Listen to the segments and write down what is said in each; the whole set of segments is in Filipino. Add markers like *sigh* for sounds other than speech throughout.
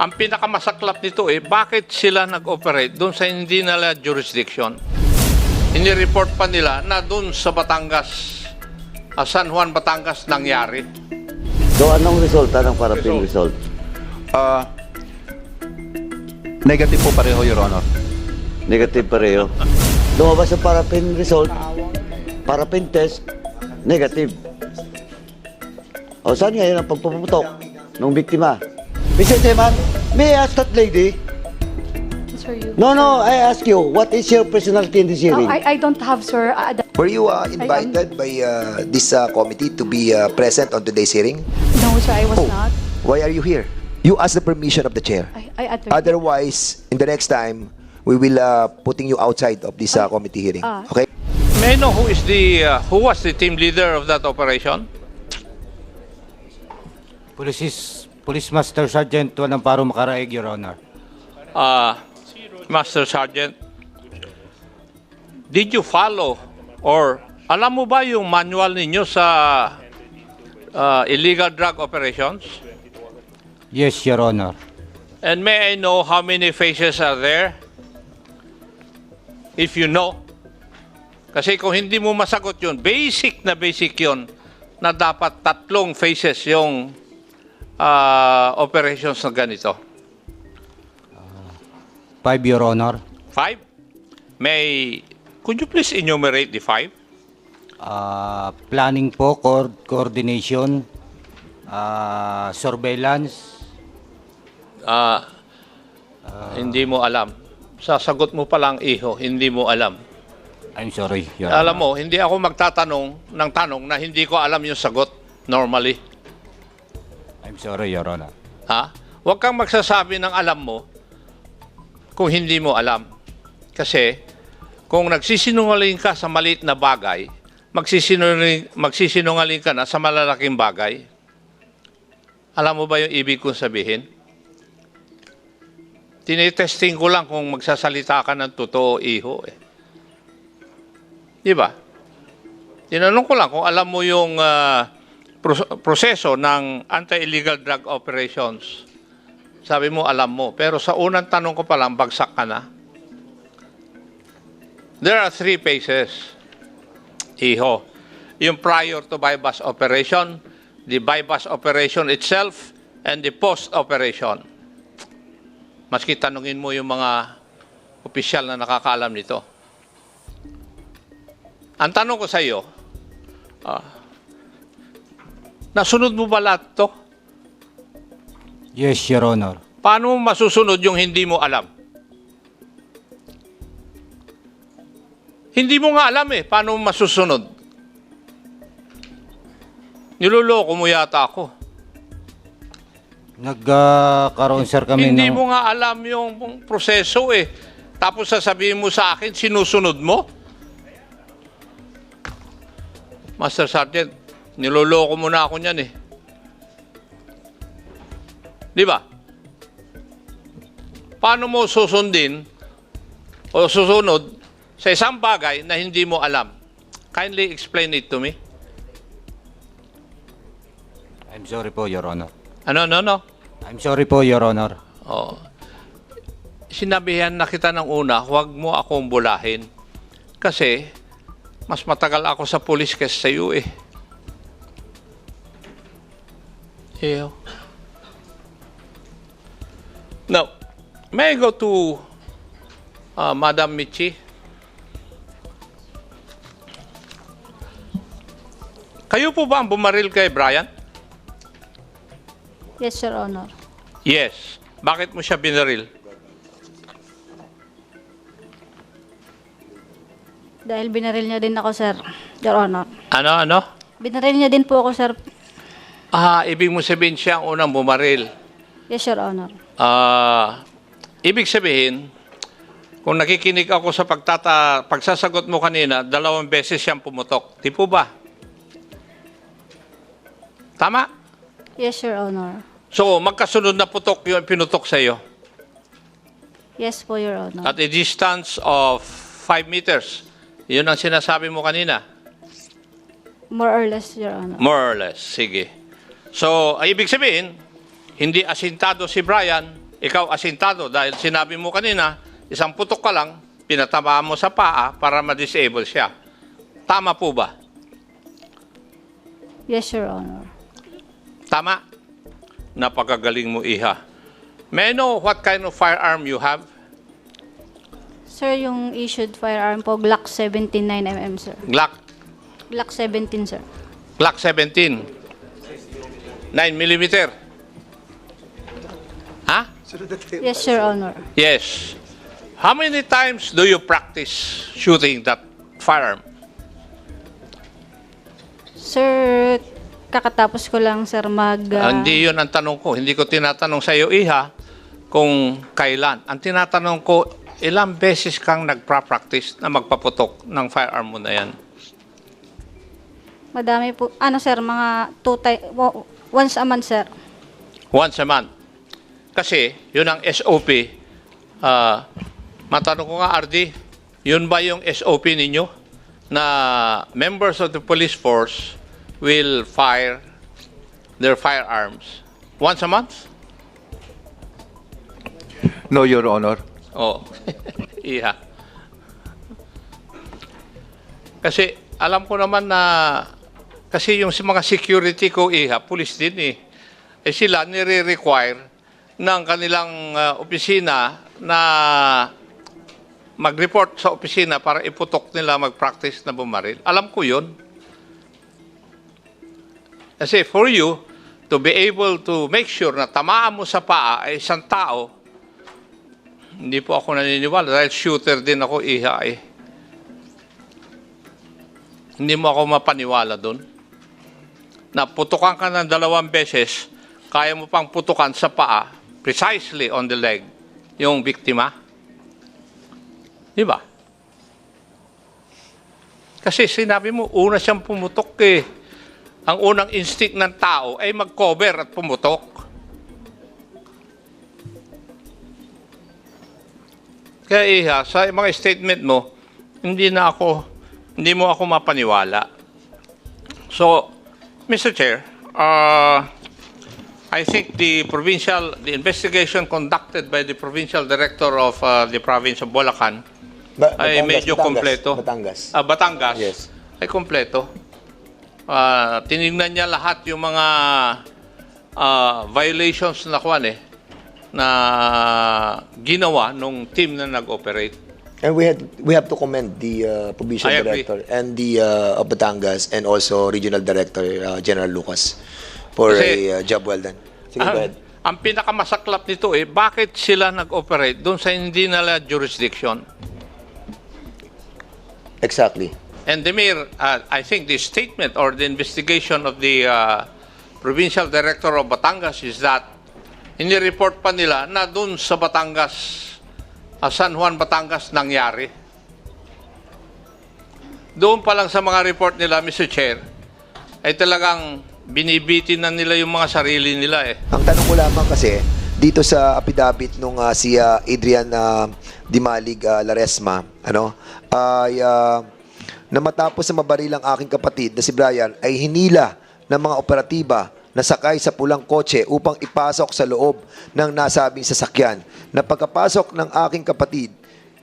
Ang pinakamasaklap nito eh, bakit sila nag-operate doon sa hindi nila jurisdiction? Inireport pa nila na doon sa Batangas, ah, San Juan, Batangas nangyari. So anong resulta ng parapin result? Ah, negative po pareho, Your Honor. Negative pareho. Lumabas ang parapin result, parapin test, negative. O saan ngayon ang pagpuputok ng biktima? Mr. Chairman, may I ask that lady? Sir, you. No, no, I ask you, what is your personality in this Oh, hearing? I, I don't have, sir. Uh, the- Were you uh, invited by uh, this uh, committee to be uh, present on today's hearing? no, sir, I was Oh. not. Why are you here? You asked the permission of the chair. I, I Otherwise, in the next time, we will uh, putting you outside of this uh, committee hearing. Ah. Okay? May I know who is the, uh, who was the team leader of that operation? Police, is- Police Master Sergeant Juan Amparo Macaraig, Your Honor. uh, Master Sergeant, did you follow or alam mo ba yung manual ninyo sa uh, illegal drug operations? Yes, Your Honor. And may I know how many phases are there? If you know. Kasi kung hindi mo masagot yun, basic na basic yun na dapat tatlong phases yung uh, operations na ganito. Five, Your Honor. Five? May, could you please enumerate the five? Ah, planning po, co- coordination, ah, surveillance, Ah, hindi mo alam. Sasagot mo pa lang, iho, hindi mo alam. I'm sorry, Your Alam Honor. mo, hindi ako magtatanong ng tanong na hindi ko alam yung sagot normally. Sorry, Your Honor. Ha? Huwag kang magsasabi ng alam mo kung hindi mo alam. Kasi kung nagsisinungaling ka sa maliit na bagay, magsisinungaling, magsisinungaling ka na sa malalaking bagay. Alam mo ba yung ibig kong sabihin? Tinitesting ko lang kung magsasalita ka ng totoo, iho. Eh. Di ba? Tinanong ko lang kung alam mo yung pros- proseso ng anti-illegal drug operations. Sabi mo, alam mo. Pero sa unang tanong ko pa lang, bagsak ka na. There are three phases. Iho. Yung prior to bypass operation, the bypass operation itself, and the post-operation. Maski tanungin mo yung mga opisyal na nakakaalam nito. Ang tanong ko sa iyo, ah, nasunod mo ba lahat to? Yes, Your Honor. Paano mo masusunod yung hindi mo alam? Hindi mo nga alam eh. Paano mo masusunod? Niloloko mo yata ako. Nagkaroon, sir, kami hindi ng... mo nga alam yung proseso eh. Tapos sasabihin mo sa akin, sinusunod mo? Master Sergeant, niloloko mo na ako niyan eh. Di ba? Paano mo susundin o susunod sa isang bagay na hindi mo alam? Kindly explain it to me. I'm sorry po, Your Honor. Ano, no, no? I'm sorry po, Your Honor. Oh. Sinabihan na kita ng una, huwag mo akong bulahin. Kasi, mas matagal ako sa pulis kaysa sa iyo eh. Ew. Now, may I go to uh, Madam Michi? Kayo po ba ang bumaril kay Brian? Yes, Your Honor. Yes. Bakit mo siya binaril? Dahil binaril niya din ako, sir. Your Honor. Ano, ano? Binaril niya din po ako, sir. Ah, ibig mo sabihin siya ang unang bumaril. Yes, Your Honor. Ah, ibig sabihin, kung nakikinig ako sa pagtata, pagsasagot mo kanina, dalawang beses siyang pumutok. Di po ba? Tama? Yes, Your Honor. So, magkasunod na putok yung pinutok sa iyo. Yes po, Your Honor. At a distance of 5 meters. Yun ang sinasabi mo kanina. More or less, Your Honor. More or less. Sige. So, ay ibig sabihin, hindi asintado si Brian, ikaw asintado dahil sinabi mo kanina, isang putok ka lang, pinatamaan mo sa paa para ma-disable siya. Tama po ba? Yes, Your Honor. Tama? Napakagaling mo, Iha. May I know what kind of firearm you have? Sir, yung issued firearm po, Glock 17 9mm, sir. Glock, Glock 17, sir. Glock 17. 9 millimeter. Ha? Yes, Your Honor. Yes. How many times do you practice shooting that firearm? Sir, kakatapos ko lang, sir, mag... Ah, hindi yun ang tanong ko. Hindi ko tinatanong sa iyo, Iha, kung kailan. Ang tinatanong ko, ilang beses kang nagpa-practice na magpaputok ng firearm mo na yan? madami po. Ano, sir, mga two ti- wo- once a month, sir. Once a month. Kasi, yun ang SOP. Ah, matanong ko nga, RD, yun ba yung SOP ninyo? Na members of the police force will fire their firearms once a month? No, Your Honor. Oo. *laughs* Iha. Kasi alam ko naman na kasi yung mga security ko iha, police din eh. Eh sila nire-require ng kanilang ah, opisina na mag-report sa opisina para iputok nila mag-practice na bumaril. Alam ko yun. Kasi for you to be able to make sure na tamaan mo sa paa ay isang tao, hindi po ako naniniwala dahil shooter din ako iha eh. Hindi mo ako mapaniwala doon. Na putukan ka ng dalawang beses, kaya mo pang putukan sa paa, precisely on the leg, yung biktima. Di ba? Kasi sinabi mo, una siyang pumutok eh. Ang unang instinct ng tao ay mag-cover at pumutok. Kaya iha, sa mga statement mo, hindi na ako, hindi mo ako mapaniwala. So, Mr. Chair, uh, I think the provincial, the investigation conducted by the provincial director of uh, the province of Bulacan Ba- ay Batangas, medyo Batangas, kompleto. Batangas. Ah, Batangas. Yes. Ay kompleto. Ah, tinignan niya lahat yung mga ah, violations na kwan eh na ginawa nung team na nag-operate. And we had we have to commend the uh, provincial I agree. director and the uh, of Batangas and also regional director uh, General Lucas for Kasi- a uh, job well done. Sige, go ahead. Ang, ang pinakamasaklap nito eh, bakit sila nag-operate doon sa hindi nila jurisdiction? Exactly. And the mere, uh, I think the statement or the investigation of the uh, provincial director of Batangas is that inireport pa nila na doon sa Batangas, uh, San Juan, Batangas nangyari. Doon pa lang sa mga report nila, Mr. Chair, ay talagang binibitin na nila yung mga sarili nila eh. Ang tanong ko lamang kasi dito sa affidavit nung uh, si uh, Adrian uh, Dimalig uh, Laresma, ano, ay uh, na matapos na mabaril ang aking kapatid na si Brian ay hinila ng mga operatiba na sakay sa pulang kotse upang ipasok sa loob ng nasabing sasakyan. Na pagkapasok ng aking kapatid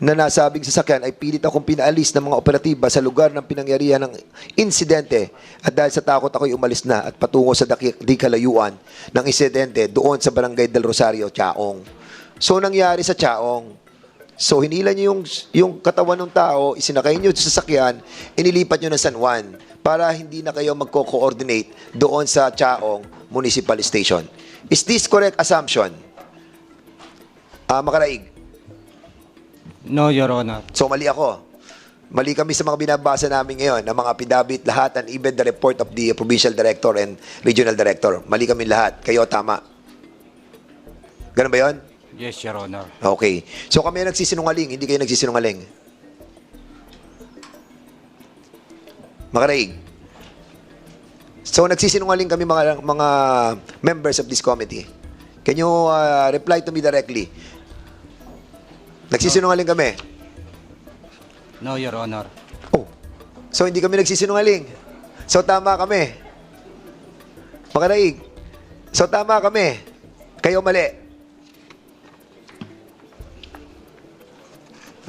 na nasabing sasakyan ay pilit akong pinaalis ng mga operatiba sa lugar ng pinangyarihan ng insidente at dahil sa takot ako'y umalis na at patungo sa di kalayuan ng insidente doon sa barangay Del Rosario, Chaong. So nangyari sa Chaong, so hinila niyo yung, yung katawan ng tao, isinakay niyo sa sasakyan, inilipat niyo ng San Juan para hindi na kayo magko-coordinate doon sa Chaong Municipal Station. Is this correct assumption? Ah, makaraig. No, Your Honor. So mali ako. Mali kami sa mga binabasa namin ngayon, ng mga pidabit lahat and even the report of the provincial director and regional director. Mali kami lahat. Kayo tama. Ganun ba yon? Yes, Your Honor. Okay. So kami ang nagsisinungaling, hindi kayo nagsisinungaling. Makaraig. So nagsisinungaling kami mga mga members of this committee. Can you uh, reply to me directly? Nagsisinungaling kami. No, Your Honor. Oh. So hindi kami nagsisinungaling. So tama kami. Makaraig. So tama kami. Kayo mali.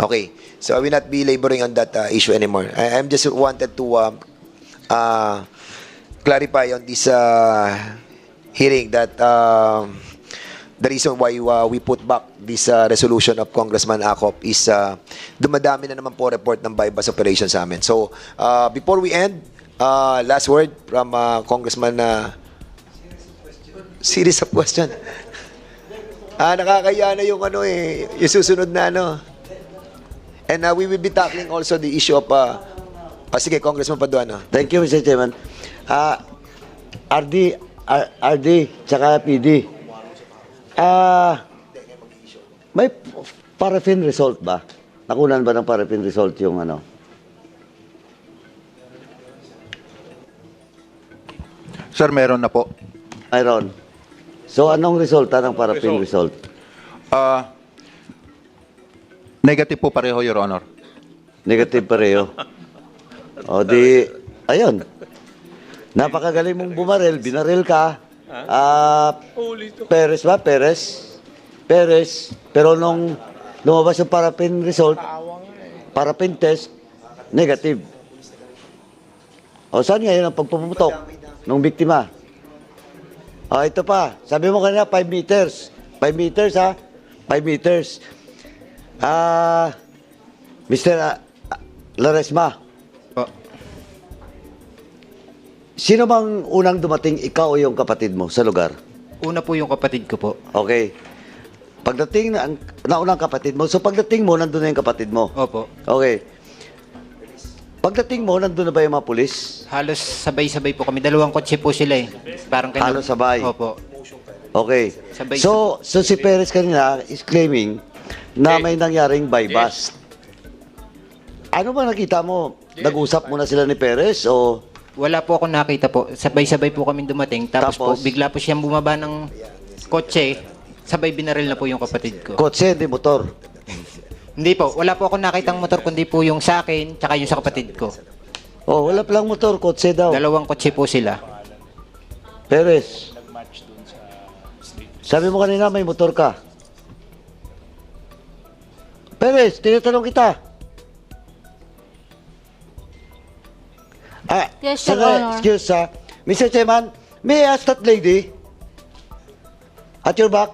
Okay. So I will not be laboring on that uh, issue anymore. I, I'm just wanted to um, uh, clarify on this uh, hearing that um, the reason why uh, we put back this uh, resolution of Congressman Acop is uh, dumadami na naman po report ng bypass operation sa amin. So, uh, before we end, uh, last word from uh, Congressman uh, series of question. *laughs* Ah, nakakaya na yung ano eh, yung susunod na ano. And uh, we will be tackling also the issue of uh, ah, sige, Congressman Paduano. Thank you, Mr. Chairman. Ah, RD, R- RD, tsaka PD. Ah, may paraffin result ba? Nakunan ba ng paraffin result yung ano? Sir, meron na po. Mayroon. So, anong resulta ng paraffin result? Ah, negative po pareho, Your Honor. Negative pareho. O di, ayun. Napakagaling mong bumarel, binaril ka. Ah, Perez ba? Perez? Perez. Pero nung lumabas yung paraffin result, paraffin test, negative. O saan ngayon ang pagpuputok ng biktima? O ito pa, sabi mo kanina 5 meters. 5 meters ha? 5 meters. Ah, Mr. ah, Laresma, Po. sino bang unang dumating, ikaw o yung kapatid mo sa lugar? Una po yung kapatid ko po. Okay. Pagdating na, ang- naunang kapatid mo, so pagdating mo, nandun na yung kapatid mo. Opo. Okay. Pagdating mo, nandun na ba yung mga pulis? Halos sabay-sabay po kami. Dalawang kotse po sila eh. Parang kanya- Halos sabay. Opo. Okay. Sabay- So, so si Perez kanina is claiming na may nangyaring bypass. Ano ba nakita mo? Nag-usap muna sila ni Perez o Wala po ako nakita po. Sabay-sabay po kami dumating. Tapos, po, Tapos? bigla po siyang bumaba ng kotse. Sabay binaril na po yung kapatid ko. kotse, hindi motor? Hindi po. Wala po ako nakitang motor kundi po yung sa akin tsaka yung sa kapatid ko. Oh, wala palang motor, kotse daw. Dalawang kotse po sila. Perez. Sabi mo kanina may motor ka. Perez, tinatanong kita. Ah, Yes, Your Honor. excuse ha. Mr. Chairman, may I ask that lady? At your back?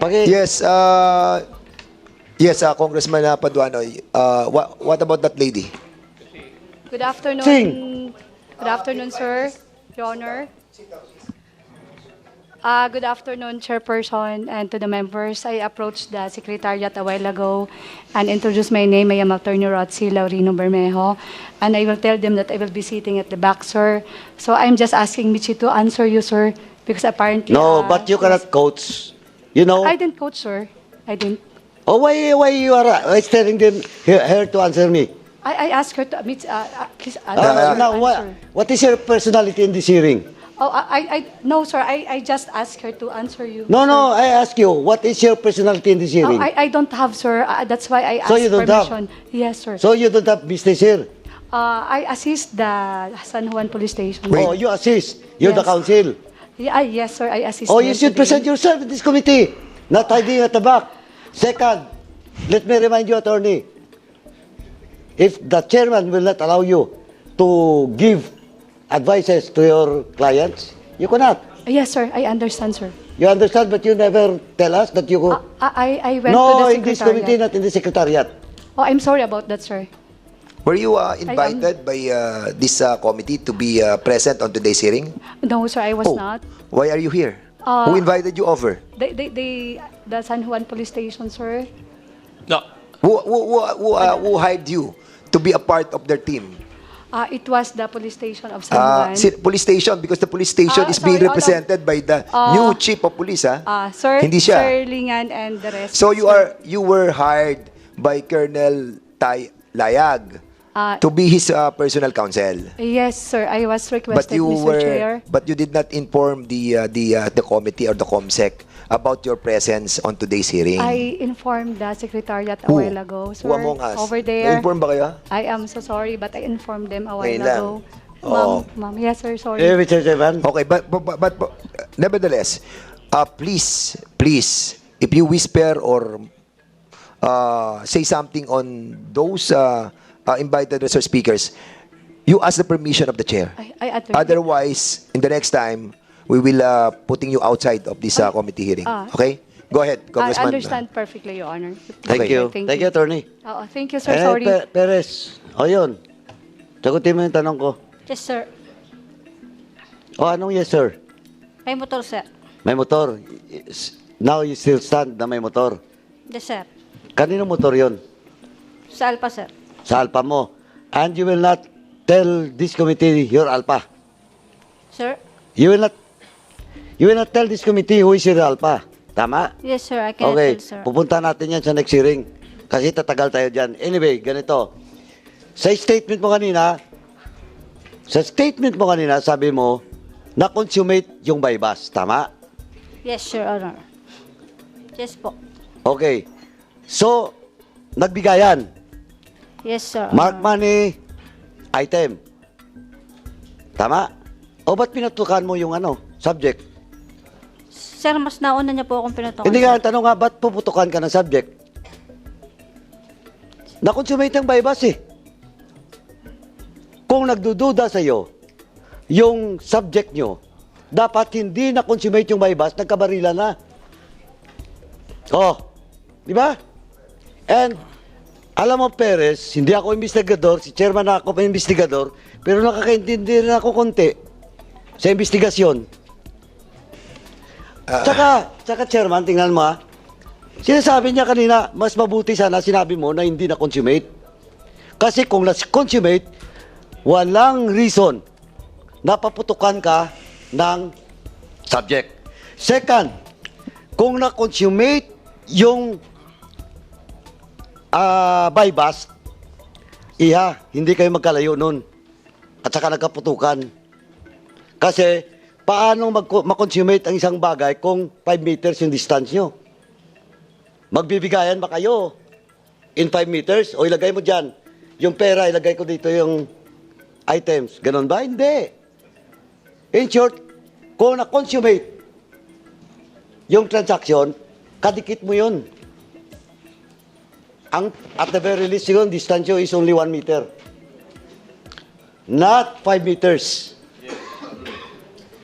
Paki, Yes, uh, yes, uh, Congressman uh, Paduano. Uh, what, what about that lady? Good afternoon. Sing. Good afternoon, sir. Your Honor. Uh, good afternoon, Chairperson, and to the members. I approached the Secretariat a while ago and introduced my name. I am Attorney Rotzi Laurino Bermejo, and I will tell them that I will be sitting at the back, sir. So I'm just asking Michi to answer you, sir, because apparently... no, uh, but you cannot coach. You know? I didn't coach, sir. I didn't. Oh, why, why you are uh, telling them her, to answer me? I, I asked her to... Meet, uh, uh, please, uh, Uh, answer. now, what, what is your personality in this hearing? Oh, I, I, no, sir. I, I just asked her to answer you. No, sir. no, I ask you, what is your personality in this Oh, hearing? I, I don't have, sir. Uh, that's why I asked So you don't have? permission. Yes, sir. so you don't have business here? uh, I assist the San Juan Police Station. Oh, you assist. You're the Yes. council. Yeah, ah, yes, sir. I assist. Oh, you should today. present yourself in this committee, not hiding at the back. Second, let me remind you, attorney, if the chairman will not allow you to give advices to your clients, you cannot. Yes, sir. I understand, sir. You understand, but you never tell us that you go. Uh, I, I went no, to the in this committee, secretariat. not in the secretariat. Oh, I'm sorry about that, sir. Were you uh, invited by uh, this uh, committee to be uh, present on today's hearing? No, sir. I was Oh, not. Why are you here? Uh, Who invited you over? They, they, they, the San Juan Police Station, sir. No. Who, who, who, who, uh, who hired you to be a part of their team? Uh, it was the police station of San Uh, Juan. si- police station because the police station Ah, is being sorry, oh, no. represented by the Ah. new chief of police, ha? Uh, sir, Hindi siya. Sir Lingan and the rest. So you sir. are you were hired by Colonel Tai Layag Uh, to be his uh, personal counsel. Yes, sir. I was But requested, you Mr. were Chair. but you did not inform the uh, the uh, the committee or the COMSEC about your presence on today's hearing. I informed the secretariat a Who? while ago, sir. Who among us? Over there. Na-inform ba kayo? I am so sorry, but I informed them a while Ngayon lang. ago. Oo. Ma'am, ma'am, yes, sir, sorry. Eh, Mr. Chairman. Okay, but but, but, but, nevertheless, uh, please please if you whisper or uh, say something on those uh, uh, invited resource speakers, you ask the permission of the chair. I, I Otherwise, in the next time, we will uh, putting you outside of this uh, committee hearing. Ah. Okay? Go ahead, I Congressman. understand perfectly, Your Honor. Thank Okay. you. Thank you, attorney. Oo, thank you, sir. Eh, Sorry. Pe- Perez, o yun. Sagutin mo yung tanong ko. Yes, sir. O anong yes, sir? May motor, sir. May motor. Now you still stand na may motor. Yes, sir. Kanino motor yon? Sa Alpa, sir. Sa alpa mo. And you will not tell this committee your alpa. Sir? You will not You will not tell this committee who is your alpa. Tama? Yes, sir. I can Okay, tell, sir. pupunta natin yan sa next hearing. Kasi tatagal tayo dyan. Anyway, ganito. Sa statement mo kanina, sa statement mo kanina, sabi mo, na-consummate yung bypass. Tama? Yes, Your Honor. Yes po. Okay. So, nagbigayan. Yes, sir. Mark Honor. money, item. Tama? O ba't pinatukan mo yung ano, subject? Sir, mas nauna niya po akong pinutukan. Hindi nga, tanong nga, ba't puputukan ka ng subject? Na-consummate ang bypass eh. Kung nagdududa sa'yo, yung subject nyo, dapat hindi na-consummate yung bypass, nagkabarila na. Oh, di ba? And, alam mo, Perez, hindi ako investigador, si chairman na ako pa investigador, pero nakakaintindi rin ako konti sa investigasyon. Tsaka, tsaka chairman, tingnan mo ha. Sinasabi niya kanina, mas mabuti sana sinabi mo na hindi na-consummate. Kasi kung na-consummate, walang reason na paputukan ka ng subject. Second, kung na-consummate yung ah bypass, iha, hindi kayo magkalayo nun. At saka nagkaputukan. Kasi, paano makonsummate ang isang bagay kung 5 meters yung distance nyo? Magbibigayan ba kayo in 5 meters? O ilagay mo dyan, yung pera, ilagay ko dito yung items. Ganon ba? Hindi. In short, kung na-consummate yung transaction, kadikit mo yun. Ang, at the very least, yun, distance is only 1 meter. Not 5 meters.